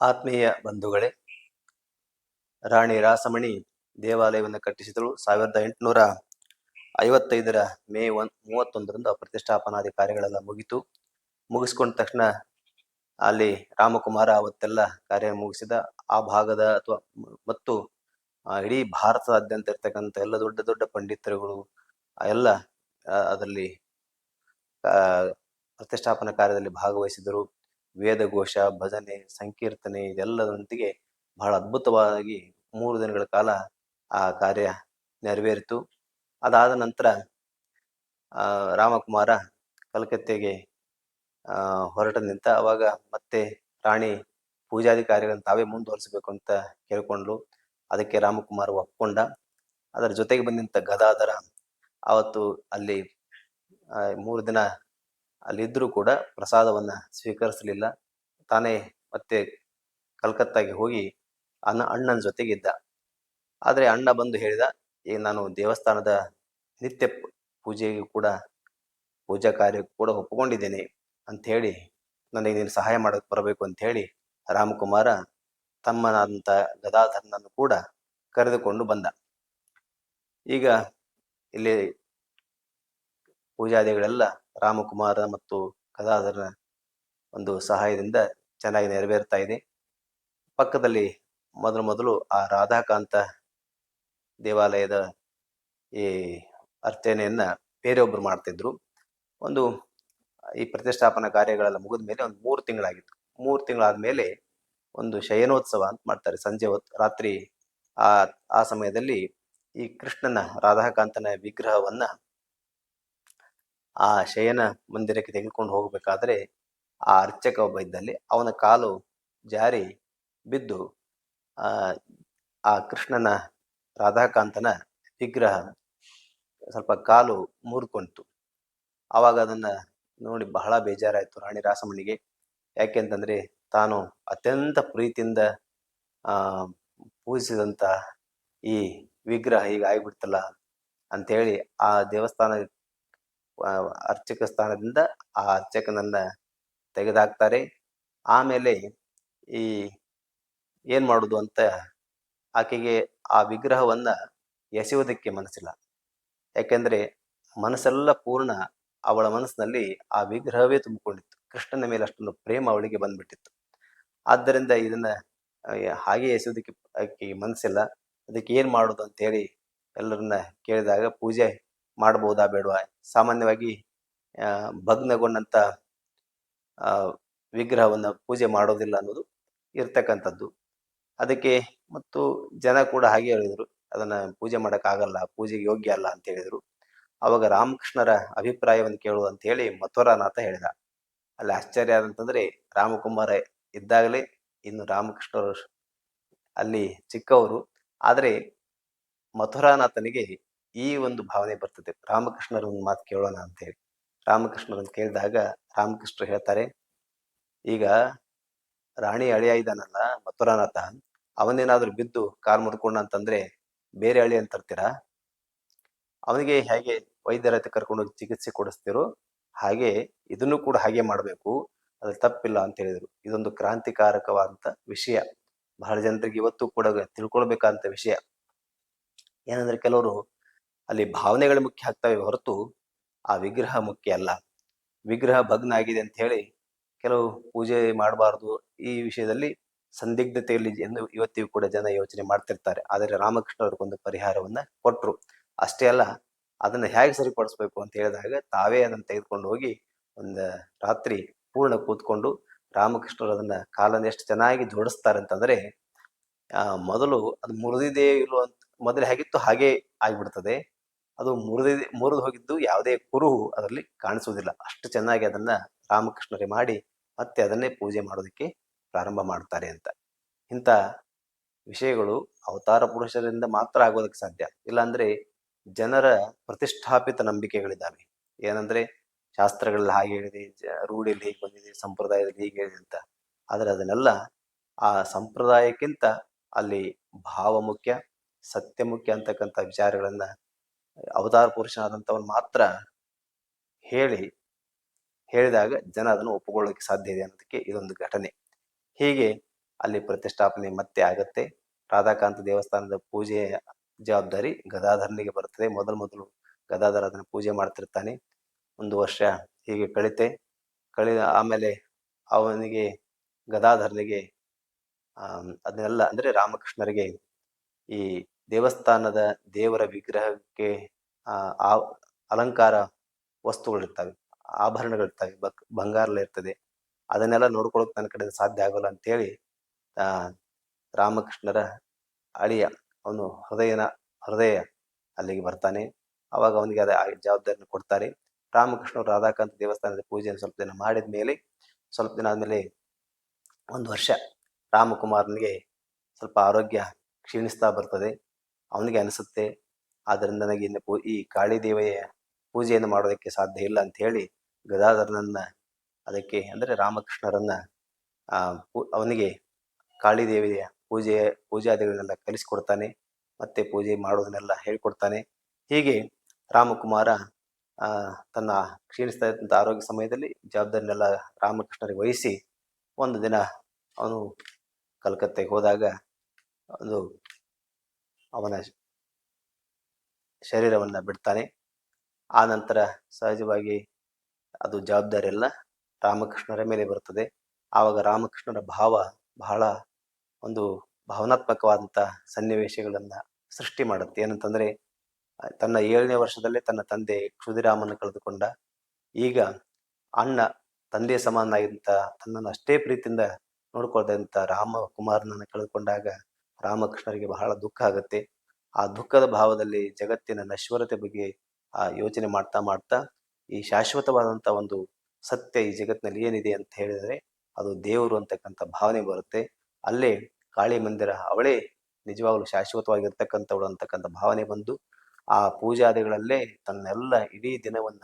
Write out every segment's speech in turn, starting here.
ಆತ್ಮೀಯ ಬಂಧುಗಳೇ, ರಾಣಿ ರಾಸಮಣಿ ದೇವಾಲಯವನ್ನು ಕಟ್ಟಿಸಿದಳು ಸಾವಿರದ ಎಂಟುನೂರ ಐವತ್ತೈದರ ಮೇ ಒನ್, ಮೂವತ್ತೊಂದರಂದು ಪ್ರತಿಷ್ಠಾಪನಾದಿ ಕಾರ್ಯಗಳೆಲ್ಲ ಮುಗಿತು. ಮುಗಿಸ್ಕೊಂಡ ತಕ್ಷಣ ಅಲ್ಲಿ ರಾಮಕುಮಾರ ಅವತ್ತೆಲ್ಲ ಕಾರ್ಯ ಮುಗಿಸಿದ. ಆ ಭಾಗದ ಅಥವಾ ಮತ್ತು ಇಡೀ ಭಾರತದಾದ್ಯಂತ ಇರ್ತಕ್ಕಂಥ ಎಲ್ಲ ದೊಡ್ಡ ದೊಡ್ಡ ಪಂಡಿತರುಗಳು ಎಲ್ಲ ಅದರಲ್ಲಿ ಪ್ರತಿಷ್ಠಾಪನಾ ಕಾರ್ಯದಲ್ಲಿ ಭಾಗವಹಿಸಿದರು. ವೇದಘೋಷ, ಭಜನೆ, ಸಂಕೀರ್ತನೆ ಇದೆಲ್ಲದರೊಂದಿಗೆ ಬಹಳ ಅದ್ಭುತವಾಗಿ ಮೂರು ದಿನಗಳ ಕಾಲ ಆ ಕಾರ್ಯ ನೆರವೇರಿತು. ಅದಾದ ನಂತರ ರಾಮಕುಮಾರ ಕಲ್ಕತ್ತೆಗೆ ಹೊರಟ ನಿಂತ ಅವಾಗ ಮತ್ತೆ ರಾಣಿ ಪೂಜಾದಿ ಕಾರ್ಯಗಳನ್ನು ತಾವೇ ಮುಂದುವರಿಸಬೇಕು ಅಂತ ಕೇಳ್ಕೊಂಡ್ಲು ಅದಕ್ಕೆ ರಾಮಕುಮಾರ್ ಒಪ್ಕೊಂಡ. ಅದರ ಜೊತೆಗೆ ಬಂದಂತ ಗದಾಧರ ಅವತ್ತು ಅಲ್ಲಿ ಮೂರು ದಿನ ಅಲ್ಲಿದ್ರೂ ಕೂಡ ಪ್ರಸಾದವನ್ನ ಸ್ವೀಕರಿಸಲಿಲ್ಲ. ತಾನೇ ಮತ್ತೆ ಕಲ್ಕತ್ತಾಗೆ ಹೋಗಿ ಅನ್ನ ಅಣ್ಣನ ಜೊತೆಗಿದ್ದ. ಆದರೆ ಅಣ್ಣ ಬಂದು ಹೇಳಿದ ಈಗ ನಾನು ದೇವಸ್ಥಾನದ ನಿತ್ಯ ಪೂಜೆಗೂ ಕೂಡ, ಪೂಜಾ ಕಾರ್ಯಕ್ಕೂ ಕೂಡ ಒಪ್ಪಿಕೊಂಡಿದ್ದೇನೆ ಅಂತ ಹೇಳಿ, ನನಗೆ ನೀನು ಸಹಾಯ ಮಾಡೋಕೆ ಬರಬೇಕು ಅಂತ ರಾಮಕುಮಾರ ತಮ್ಮನಾದಂಥ ಗದಾಧರನನ್ನು ಕೂಡ ಕರೆದುಕೊಂಡು ಬಂದ. ಈಗ ಇಲ್ಲಿ ಪೂಜಾದಿಗಳೆಲ್ಲ ರಾಮಕುಮಾರ ಮತ್ತು ಕದಾಧರನ ಒಂದು ಸಹಾಯದಿಂದ ಚೆನ್ನಾಗಿ ನೆರವೇರ್ತಾ ಇದೆ. ಪಕ್ಕದಲ್ಲಿ ಮೊದಲು ಮೊದಲು ಆ ರಾಧಾಕಾಂತ ದೇವಾಲಯದ ಈ ಅರ್ಚನೆಯನ್ನು ಬೇರೆಯೊಬ್ರು ಮಾಡ್ತಿದ್ರು. ಒಂದು ಈ ಪ್ರತಿಷ್ಠಾಪನಾ ಕಾರ್ಯಗಳೆಲ್ಲ ಮುಗಿದ ಮೇಲೆ ಒಂದು ಮೂರು ತಿಂಗಳಾಗಿತ್ತು. ಮೂರು ತಿಂಗಳಾದ ಮೇಲೆ ಒಂದು ಶಯನೋತ್ಸವ ಅಂತ ಮಾಡ್ತಾರೆ ಸಂಜೆ ಹೊತ್ತು ರಾತ್ರಿ ಆ ಆ ಸಮಯದಲ್ಲಿ ಈ ಕೃಷ್ಣನ ರಾಧಾಕಾಂತನ ವಿಗ್ರಹವನ್ನ ಆ ಶಯನ ಮಂದಿರಕ್ಕೆ ತೆಗೆದುಕೊಂಡು ಹೋಗಬೇಕಾದ್ರೆ ಆ ಅರ್ಚಕ ಒಬ್ಬ ಇದ್ದಲ್ಲಿ. ಅವನ ಕಾಲು ಜಾರಿ ಬಿದ್ದು, ಆ ಕೃಷ್ಣನ ರಾಧಾಕಾಂತನ ವಿಗ್ರಹ ಸ್ವಲ್ಪ ಕಾಲು ಮುರಿದ್ಕೊಂಡಿತು. ಆವಾಗ ಅದನ್ನ ನೋಡಿ ಬಹಳ ಬೇಜಾರಾಯಿತು ರಾಣಿ ರಾಸಮಣಿಗೆ. ಯಾಕೆಂತಂದ್ರೆ ತಾನು ಅತ್ಯಂತ ಪ್ರೀತಿಯಿಂದ, ಆ, ಪೂಜಿಸಿದಂತ ಈ ವಿಗ್ರಹ ಈಗ ಆಗ್ಬಿಡ್ತಲ್ಲ ಅಂತೇಳಿ ಆ ದೇವಸ್ಥಾನ ಅರ್ಚಕ ಸ್ಥಾನದಿಂದ ಆ ಅರ್ಚಕನನ್ನ ತೆಗೆದಾಕ್ತಾರೆ. ಆಮೇಲೆ ಈ ಏನ್ ಮಾಡುದು ಅಂತ ಆಕೆಗೆ ಆ ವಿಗ್ರಹವನ್ನ ಎಸೆಯುವುದಕ್ಕೆ ಮನಸ್ಸಿಲ್ಲ. ಯಾಕೆಂದ್ರೆ ಮನಸ್ಸೆಲ್ಲ ಪೂರ್ಣ, ಅವಳ ಮನಸ್ಸಿನಲ್ಲಿ ಆ ವಿಗ್ರಹವೇ ತುಂಬಿಕೊಂಡಿತ್ತು. ಕೃಷ್ಣನ ಮೇಲೆ ಅಷ್ಟೊಂದು ಪ್ರೇಮ ಅವಳಿಗೆ ಬಂದ್ಬಿಟ್ಟಿತ್ತು. ಆದ್ದರಿಂದ ಇದನ್ನ ಹಾಗೆ ಎಸೆಯುವುದಕ್ಕೆ, ಆಕೆ ಮನಸ್ಸಿಲ್ಲ. ಅದಕ್ಕೆ ಏನ್ ಮಾಡುದು ಅಂತ ಹೇಳಿ ಎಲ್ಲರನ್ನ ಕೇಳಿದಾಗ ಪೂಜೆ ಮಾಡಬಹುದಾ ಬೇಡವಾ? ಸಾಮಾನ್ಯವಾಗಿ ಭಗ್ನಗೊಂಡಂಥ ವಿಗ್ರಹವನ್ನು ಪೂಜೆ ಮಾಡೋದಿಲ್ಲ ಅನ್ನೋದು ಇರ್ತಕ್ಕಂಥದ್ದು. ಅದಕ್ಕೆ ಮತ್ತು ಜನ ಕೂಡ ಹಾಗೆ ಹೇಳಿದರು, ಅದನ್ನ ಪೂಜೆ ಮಾಡಕ್ ಆಗಲ್ಲ ಪೂಜೆಗೆ ಯೋಗ್ಯ ಅಲ್ಲ ಅಂತ ಹೇಳಿದರು. ಅವಾಗ ರಾಮಕೃಷ್ಣರ ಅಭಿಪ್ರಾಯವನ್ನು ಕೇಳು ಅಂತ ಹೇಳಿ ಮಥುರಾನಾಥ ಹೇಳಿದ. ಅಲ್ಲಿ ಆಶ್ಚರ್ಯ ಆದಂತಂದ್ರೆ ರಾಮಕುಮಾರ ಇದ್ದಾಗಲೇ ಇನ್ನು ರಾಮಕೃಷ್ಣರು ಅಲ್ಲಿ ಚಿಕ್ಕವರು. ಆದ್ರೆ ಮಥುರಾನಾಥನಿಗೆ ಈ ಒಂದು ಭಾವನೆ ಬರ್ತದೆ. ರಾಮಕೃಷ್ಣರ ಒಂದು ಮಾತು ಕೇಳೋಣ ಅಂತ ಹೇಳಿ. ರಾಮಕೃಷ್ಣರನ್ನು ಕೇಳಿದಾಗ ರಾಮಕೃಷ್ಣ ಹೇಳ್ತಾರೆ, ಈಗ ರಾಣಿ ಅಳಿಯ ಇದ್ದಾನಲ್ಲ ಮಥುರಾನಾಥ, ಅವನೇನಾದ್ರೂ ಬಿದ್ದು ಕಾಲ್ ಮುರ್ಕೊಂಡ ಅಂತಂದ್ರೆ ಬೇರೆ ಅಳಿ ಅಂತ ತರ್ತೀರಾ? ಅವನಿಗೆ ಹೇಗೆ ವೈದ್ಯರ ಹತ್ರ ಕರ್ಕೊಂಡು ಹೋಗಿ ಚಿಕಿತ್ಸೆ ಕೊಡಿಸ್ತಿರೋ ಹಾಗೆ ಇದನ್ನು ಕೂಡ ಹಾಗೆ ಮಾಡಬೇಕು. ಅದ್ರ ತಪ್ಪಿಲ್ಲ ಅಂತ ಹೇಳಿದ್ರು. ಇದೊಂದು ಕ್ರಾಂತಿಕಾರಕವಾದಂತ ವಿಷಯ. ಬಹಳ ಜನರಿಗೆ ಇವತ್ತು ಕೂಡ ತಿಳ್ಕೊಳ್ಬೇಕಂತ ವಿಷಯ. ಏನಂದ್ರೆ ಕೆಲವರು ಅಲ್ಲಿ ಭಾವನೆಗಳು ಮುಖ್ಯ ಆಗ್ತವೆ ಹೊರತು ಆ ವಿಗ್ರಹ ಮುಖ್ಯ ಅಲ್ಲ. ವಿಗ್ರಹ ಭಗ್ನ ಆಗಿದೆ ಅಂತ ಹೇಳಿ ಕೆಲವು ಪೂಜೆ ಮಾಡಬಾರ್ದು ಈ ವಿಷಯದಲ್ಲಿ ಸಂದಿಗ್ಧತೆಯಲ್ಲಿ ಎಂದು ಇವತ್ತಿಗೂ ಕೂಡ ಜನ ಯೋಚನೆ ಮಾಡ್ತಿರ್ತಾರೆ. ಆದರೆ ರಾಮಕೃಷ್ಣ ಅವ್ರಿಗೊಂದು ಪರಿಹಾರವನ್ನ ಕೊಟ್ಟರು ಅಷ್ಟೇ ಅಲ್ಲ, ಅದನ್ನ ಹೇಗೆ ಸರಿಪಡಿಸ್ಬೇಕು ಅಂತ ಹೇಳಿದಾಗ ತಾವೇ ಅದನ್ನು ತೆಗೆದುಕೊಂಡು ಹೋಗಿ ಒಂದು ರಾತ್ರಿ ಪೂರ್ಣ ಕೂತ್ಕೊಂಡು ರಾಮಕೃಷ್ಣರು ಅದನ್ನ ಕಾಲನ್ನ ಎಷ್ಟು ಚೆನ್ನಾಗಿ ಜೋಡಿಸ್ತಾರೆ ಅಂತಂದ್ರೆ ಮೊದಲು ಅದು ಮುರಿದಿದೆ ಅಂತ ಮೊದಲು ಹೇಗಿತ್ತು ಹಾಗೆ ಆಗ್ಬಿಡ್ತದೆ. ಅದು ಮುರಿದಿದೆ ಮುರಿದು ಹೋಗಿದ್ದು ಯಾವುದೇ ಕುರುಹು ಅದರಲ್ಲಿ ಕಾಣಿಸುವುದಿಲ್ಲ. ಅಷ್ಟು ಚೆನ್ನಾಗಿ ಅದನ್ನ ರಾಮಕೃಷ್ಣರೇ ಮಾಡಿ ಮತ್ತೆ ಅದನ್ನೇ ಪೂಜೆ ಮಾಡೋದಕ್ಕೆ ಪ್ರಾರಂಭ ಮಾಡ್ತಾರೆ ಅಂತ. ಇಂಥ ವಿಷಯಗಳು ಅವತಾರ ಪುರುಷರಿಂದ ಮಾತ್ರ ಆಗೋದಕ್ಕೆ ಸಾಧ್ಯ. ಇಲ್ಲಾಂದರೆ ಜನರ ಪ್ರತಿಷ್ಠಾಪಿತ ನಂಬಿಕೆಗಳಿದ್ದಾವೆ. ಏನಂದ್ರೆ ಶಾಸ್ತ್ರಗಳಲ್ಲಿ ಹಾಗೆ ಹೇಳಿದೆ ರೂಢಿಯಲ್ಲಿ ಹೀಗೆ ಬಂದಿದೆ, ಸಂಪ್ರದಾಯದಲ್ಲಿ ಹೀಗೆ ಹೇಳಿದೆ ಅಂತ. ಆದರೆ ಅದನ್ನೆಲ್ಲ ಆ ಸಂಪ್ರದಾಯಕ್ಕಿಂತ ಅಲ್ಲಿ ಭಾವ ಮುಖ್ಯ, ಸತ್ಯ ಮುಖ್ಯ ಅಂತಕ್ಕಂಥ ವಿಚಾರಗಳನ್ನ ಅವತಾರ ಪುರುಷನಾದಂಥವನು ಮಾತ್ರ ಹೇಳಿ, ಹೇಳಿದಾಗ ಜನ ಅದನ್ನು ಒಪ್ಪಿಕೊಳ್ಳೋಕೆ ಸಾಧ್ಯ ಇದೆ ಅನ್ನೋದಕ್ಕೆ ಇದೊಂದು ಘಟನೆ. ಹೀಗೆ ಅಲ್ಲಿ ಪ್ರತಿಷ್ಠಾಪನೆ ಮತ್ತೆ ಆಗತ್ತೆ. ರಾಧಾಕಾಂತ ದೇವಸ್ಥಾನದ ಪೂಜೆಯ ಜವಾಬ್ದಾರಿ ಗದಾಧರನಿಗೆ ಬರ್ತದೆ ಮೊದಲು ಮೊದಲು ಗದಾಧರ ಅದನ್ನು ಪೂಜೆ ಮಾಡ್ತಿರ್ತಾನೆ. ಒಂದು ವರ್ಷ ಹೀಗೆ ಕಳಿತೆ. ಕಳಿ, ಆಮೇಲೆ ಅವನಿಗೆ, ಗದಾಧರನಿಗೆ ಅದನ್ನೆಲ್ಲ ಅಂದ್ರೆ ರಾಮಕೃಷ್ಣರಿಗೆ ಈ ದೇವಸ್ಥಾನದ ದೇವರ ವಿಗ್ರಹಕ್ಕೆ, ಆ ಅಲಂಕಾರ ವಸ್ತುಗಳಿರ್ತವೆ ಆಭರಣಗಳಿರ್ತವೆ, ಬಕ್ ಬಂಗಾರಲ್ಲ ಇರ್ತದೆ. ಅದನ್ನೆಲ್ಲ ನೋಡ್ಕೊಳ್ಳೋಕೆ ನನ್ನ ಕಡೆ ಸಾಧ್ಯ ಆಗೋಲ್ಲ ಅಂತೇಳಿ ರಾಮಕೃಷ್ಣರ ಅಳಿಯ, ಅವನು ಹೃದಯನ, ಹೃದಯ ಅಲ್ಲಿಗೆ ಬರ್ತಾನೆ. ಅವಾಗ ಅವನಿಗೆ ಅದ ಜವಾಬ್ದಾರಿನ ಕೊಡ್ತಾರೆ. ರಾಮಕೃಷ್ಣ ರಾಧಾಕಾಂತ ದೇವಸ್ಥಾನದ ಪೂಜೆಯನ್ನು ಸ್ವಲ್ಪ ದಿನ ಮಾಡಿದ ಮೇಲೆ, ಸ್ವಲ್ಪ ದಿನ ಆದಮೇಲೆ ಒಂದು ವರ್ಷ ರಾಮಕುಮಾರನಿಗೆ ಸ್ವಲ್ಪ ಆರೋಗ್ಯ ಕ್ಷೀಣಿಸ್ತಾ ಬರ್ತದೆ. ಅವನಿಗೆ ಅನಿಸುತ್ತೆ. ಆದ್ದರಿಂದ ನನಗೆ ಇನ್ನು ಪೂ, ಈ ಕಾಳಿ ದೇವಿಯ ಪೂಜೆಯನ್ನು ಮಾಡೋದಕ್ಕೆ ಸಾಧ್ಯ ಇಲ್ಲ ಅಂತ ಹೇಳಿ ಗದಾಧರನನ್ನ ಅದಕ್ಕೆ ಅಂದರೆ ರಾಮಕೃಷ್ಣರನ್ನ ಅವನಿಗೆ ಕಾಳಿ ದೇವಿಯ ಪೂಜೆ ಪೂಜಾದಿಗಳನ್ನೆಲ್ಲ ಕಲಿಸಿಕೊಡ್ತಾನೆ. ಮತ್ತೆ ಪೂಜೆ ಮಾಡೋದನ್ನೆಲ್ಲ ಹೇಳ್ಕೊಡ್ತಾನೆ. ಹೀಗೆ ರಾಮಕುಮಾರ ತನ್ನ ಕ್ಷೀಣಿಸ್ತಾ ಇದ್ದಂಥ ಆರೋಗ್ಯ ಸಮಯದಲ್ಲಿ ಜವಾಬ್ದಾರಿನೆಲ್ಲ ರಾಮಕೃಷ್ಣರಿಗೆ ವಹಿಸಿ ಒಂದು ದಿನ ಅವನು ಕಲ್ಕತ್ತೆಗೆ ಹೋದಾಗ ಒಂದು ಅವನ ಶರೀರವನ್ನ ಬಿಡ್ತಾನೆ. ಆ ನಂತರ ಸಹಜವಾಗಿ ಅದು ಜವಾಬ್ದಾರಿ ಎಲ್ಲ ರಾಮಕೃಷ್ಣರ ಮೇಲೆ ಬರುತ್ತದೆ. ಆವಾಗ ರಾಮಕೃಷ್ಣರ ಭಾವ ಬಹಳ ಒಂದು ಭಾವನಾತ್ಮಕವಾದಂಥ ಸನ್ನಿವೇಶಗಳನ್ನ ಸೃಷ್ಟಿ ಮಾಡುತ್ತೆ. ಏನಂತಂದ್ರೆ, ತನ್ನ ಏಳನೇ ವರ್ಷದಲ್ಲೇ ತನ್ನ ತಂದೆ ಕ್ಷುದಿರಾಮನ ಕಳೆದುಕೊಂಡ, ಈಗ ಅಣ್ಣ ತಂದೆ ಸಮಾನಾಗಿದ್ದಂಥ ತನ್ನನ್ನು ಅಷ್ಟೇ ಪ್ರೀತಿಯಿಂದ ನೋಡ್ಕೊಳ್ದಂಥ ರಾಮಕುಮಾರನನ್ನು ಕಳೆದುಕೊಂಡಾಗ ರಾಮಕೃಷ್ಣರಿಗೆ ಬಹಳ ದುಃಖ ಆಗುತ್ತೆ. ಆ ದುಃಖದ ಭಾವದಲ್ಲಿ ಜಗತ್ತಿನ ನಶ್ವರತೆ ಬಗ್ಗೆ, ಆ, ಯೋಚನೆ ಮಾಡ್ತಾ ಮಾಡ್ತಾ, ಈ ಶಾಶ್ವತವಾದಂಥ ಒಂದು ಸತ್ಯ ಈ ಜಗತ್ತಿನಲ್ಲಿ ಏನಿದೆ ಅಂತ ಹೇಳಿದರೆ, ಅದು ದೇವರು ಅಂತಕ್ಕಂಥ ಭಾವನೆ ಬರುತ್ತೆ. ಅಲ್ಲೇ ಕಾಳಿ ಮಂದಿರ, ಅವಳೇ ನಿಜವಾಗ್ಲೂ ಶಾಶ್ವತವಾಗಿರ್ತಕ್ಕಂಥವಳು ಅಂತಕ್ಕಂಥ ಭಾವನೆ ಬಂದು, ಆ ಪೂಜಾದಿಗಳಲ್ಲೇ ತನ್ನೆಲ್ಲ ಇಡೀ ದಿನವನ್ನ,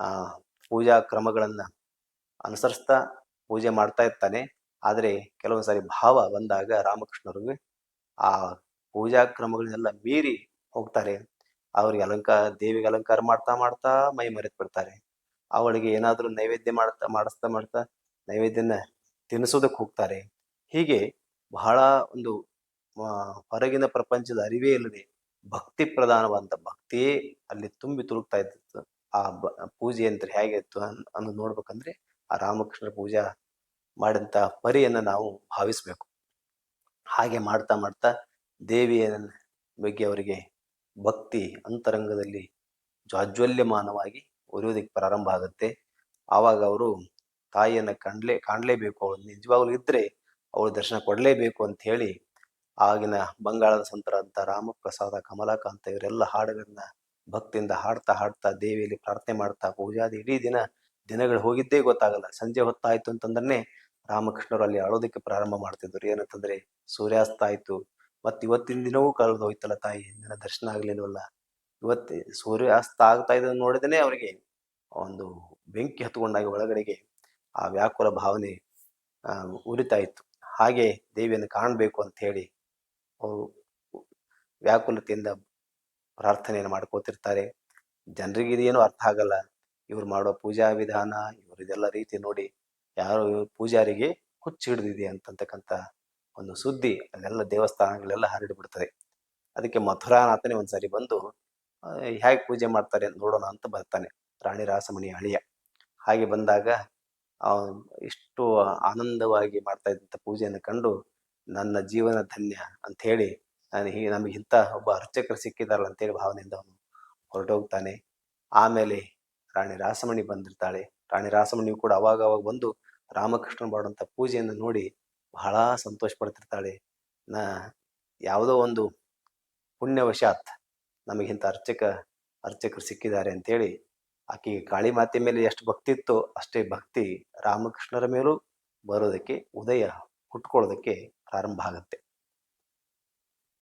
ಆ, ಪೂಜಾ ಕ್ರಮಗಳನ್ನ ಅನುಸರಿಸ್ತಾ ಪೂಜೆ ಮಾಡ್ತಾ ಇರ್ತಾನೆ. ಆದರೆ ಕೆಲವೊಂದು ಸಾರಿ ಭಾವ ಬಂದಾಗ ರಾಮಕೃಷ್ಣರಿಗೆ ಆ ಪೂಜಾ ಕ್ರಮಗಳನ್ನೆಲ್ಲ ಮೀರಿ ಹೋಗ್ತಾರೆ. ಅವ್ರಿಗೆ ಅಲಂಕಾರ ದೇವಿಗೆ ಅಲಂಕಾರ ಮಾಡ್ತಾ ಮಾಡ್ತಾ ಮೈ ಮರೆತು ಬಿಡ್ತಾರೆ. ಅವಳಿಗೆ ಏನಾದರೂ ನೈವೇದ್ಯ ಮಾಡ್ತಾ ಮಾಡಿಸ್ತಾ ಮಾಡ್ತಾ ನೈವೇದ್ಯನ ತಿನ್ನಿಸೋದಕ್ಕೆ ಹೋಗ್ತಾರೆ. ಹೀಗೆ ಬಹಳ ಒಂದು ಹೊರಗಿನ ಪ್ರಪಂಚದ ಅರಿವೇ ಇಲ್ಲದೆ ಭಕ್ತಿ ಪ್ರಧಾನವಾದಂಥ ಭಕ್ತಿಯೇ ಅಲ್ಲಿ ತುಂಬಿ ತುಳುಕ್ತಾ ಇದ್ದಿತ್ತು. ಆ ಪೂಜೆ ಅಂತ ಹೇಗಿತ್ತು ಅನ್ನೋದು ನೋಡ್ಬೇಕಂದ್ರೆ ಆ ರಾಮಕೃಷ್ಣರ ಪೂಜಾ ಮಾಡಿದಂಥ ಪರಿಯನ್ನು ನಾವು ಭಾವಿಸ್ಬೇಕು. ಹಾಗೆ ಮಾಡ್ತಾ ಮಾಡ್ತಾ ದೇವಿಯ ಬಗ್ಗೆ ಅವರಿಗೆ ಭಕ್ತಿ ಅಂತರಂಗದಲ್ಲಿ ಜಾಜ್ವಲ್ಯಮಾನವಾಗಿ ಉರಿಯೋದಕ್ಕೆ ಪ್ರಾರಂಭ ಆಗುತ್ತೆ. ಆವಾಗ ಅವರು ತಾಯಿಯನ್ನು ಕಾಣಲೇ, ಕಾಣಲೇಬೇಕು. ಅವಳು ನಿಜವಾಗ್ಲೂ ಇದ್ದರೆ ಅವಳು ದರ್ಶನ ಕೊಡಲೇಬೇಕು ಅಂತ ಹೇಳಿ ಆಗಿನ ಬಂಗಾಳದ ಸಂತರಂತ ರಾಮಪ್ರಸಾದ, ಕಮಲಾಕಾಂತ ಇವರೆಲ್ಲ ಹಾಡುಗಳನ್ನ ಭಕ್ತಿಯಿಂದ ಹಾಡ್ತಾ ಹಾಡ್ತಾ ದೇವಿಯಲ್ಲಿ ಪ್ರಾರ್ಥನೆ ಮಾಡ್ತಾ ಪೂಜಾದಿ ಇಡೀ ದಿನ ದಿನಗಳು ಹೋಗಿದ್ದೇ ಗೊತ್ತಾಗಲ್ಲ. ಸಂಜೆ ಹೊತ್ತಾಯ್ತು ಅಂತಂದ್ರೆ ರಾಮಕೃಷ್ಣರು ಅಲ್ಲಿ ಆಳೋದಕ್ಕೆ ಪ್ರಾರಂಭ ಮಾಡ್ತಿದ್ರು. ಏನಂತಂದ್ರೆ, ಸೂರ್ಯಾಸ್ತ ಆಯ್ತು. ಮತ್ತೆ ಇವತ್ತಿನ ದಿನವೂ ಕಳೆದು ಹೋಯ್ತಲ್ಲ ತಾಯಿ, ನನ್ನ ದರ್ಶನ ಆಗ್ಲಿಲ್ವಲ್ಲ? ಇವತ್ತು ಸೂರ್ಯಾಸ್ತ ಆಗ್ತಾ ಇದ್ದ ನೋಡಿದೇನೆ ಅವರಿಗೆ ಒಂದು ಬೆಂಕಿ ಹತ್ಕೊಂಡಾಗ ಒಳಗಡೆಗೆ ಆ ವ್ಯಾಕುಲ ಭಾವನೆ ಉರಿತಾ ಇತ್ತು. ಹಾಗೆ ದೇವಿಯನ್ನು ಕಾಣಬೇಕು ಅಂತ ಹೇಳಿ ಅವರು ವ್ಯಾಕುಲತೆಯಿಂದ ಪ್ರಾರ್ಥನೆಯನ್ನು ಮಾಡ್ಕೋತಿರ್ತಾರೆ. ಜನರಿಗೆ ಇದೇನು ಅರ್ಥ ಆಗಲ್ಲ. ಇವ್ರು ಮಾಡೋ ಪೂಜಾ ವಿಧಾನ, ಇವ್ರ ಇದೆಲ್ಲ ರೀತಿ ನೋಡಿ ಯಾರೋ ಪೂಜಾರಿಗೆ ಹುಚ್ಚು ಹಿಡಿದಿದೆ ಅಂತಕ್ಕಂಥ ಒಂದು ಸುದ್ದಿ ಅಲ್ಲೆಲ್ಲ ದೇವಸ್ಥಾನಗಳೆಲ್ಲ ಹರಡಿಬಿಡ್ತದೆ. ಅದಕ್ಕೆ ಮಥುರಾನಾಥನೇ ಒಂದ್ಸರಿ ಬಂದು ಹೇಗೆ ಪೂಜೆ ಮಾಡ್ತಾರೆ ನೋಡೋಣ ಅಂತ ಬರ್ತಾನೆ. ರಾಣಿ ರಾಸಮಣಿ ಅಳಿಯ. ಹಾಗೆ ಬಂದಾಗ ಇಷ್ಟು ಆನಂದವಾಗಿ ಮಾಡ್ತಾ ಇದ್ದಂಥ ಪೂಜೆಯನ್ನು ಕಂಡು ನನ್ನ ಜೀವನ ಧನ್ಯ ಅಂತ ಹೇಳಿ ನಾನು ಹೀಗೆ ನಮಗೆ ಇಂಥ ಒಬ್ಬ ಅರ್ಚಕರು ಸಿಕ್ಕಿದಾರಲ್ಲ ಅಂತೇಳಿ ಭಾವನೆಯಿಂದ ಅವನು ಹೊರಟೋಗ್ತಾನೆ. ಆಮೇಲೆ ರಾಣಿ ರಾಸಮಣಿ ಬಂದಿರ್ತಾಳೆ. ರಾಣಿ ರಾಸಮಣಿಯು ಕೂಡ ಅವಾಗ ಬಂದು ರಾಮಕೃಷ್ಣ ಮಾಡುವಂಥ ಪೂಜೆಯನ್ನು ನೋಡಿ ಬಹಳ ಸಂತೋಷ ಪಡ್ತಿರ್ತಾಳೆ. ನಾ ಯಾವುದೋ ಒಂದು ಪುಣ್ಯವಶಾತ್ ನಮಗಿಂತ ಅರ್ಚಕ, ಅರ್ಚಕರು ಸಿಕ್ಕಿದ್ದಾರೆ ಅಂತೇಳಿ ಆಕೆಗೆ ಕಾಳಿ ಮಾತೆ ಮೇಲೆ ಎಷ್ಟು ಭಕ್ತಿ ಇತ್ತೋ ಅಷ್ಟೇ ಭಕ್ತಿ ರಾಮಕೃಷ್ಣರ ಮೇಲೂ ಬರೋದಕ್ಕೆ, ಉದಯ ಹುಟ್ಕೊಳ್ಳೋದಕ್ಕೆ ಪ್ರಾರಂಭ ಆಗುತ್ತೆ.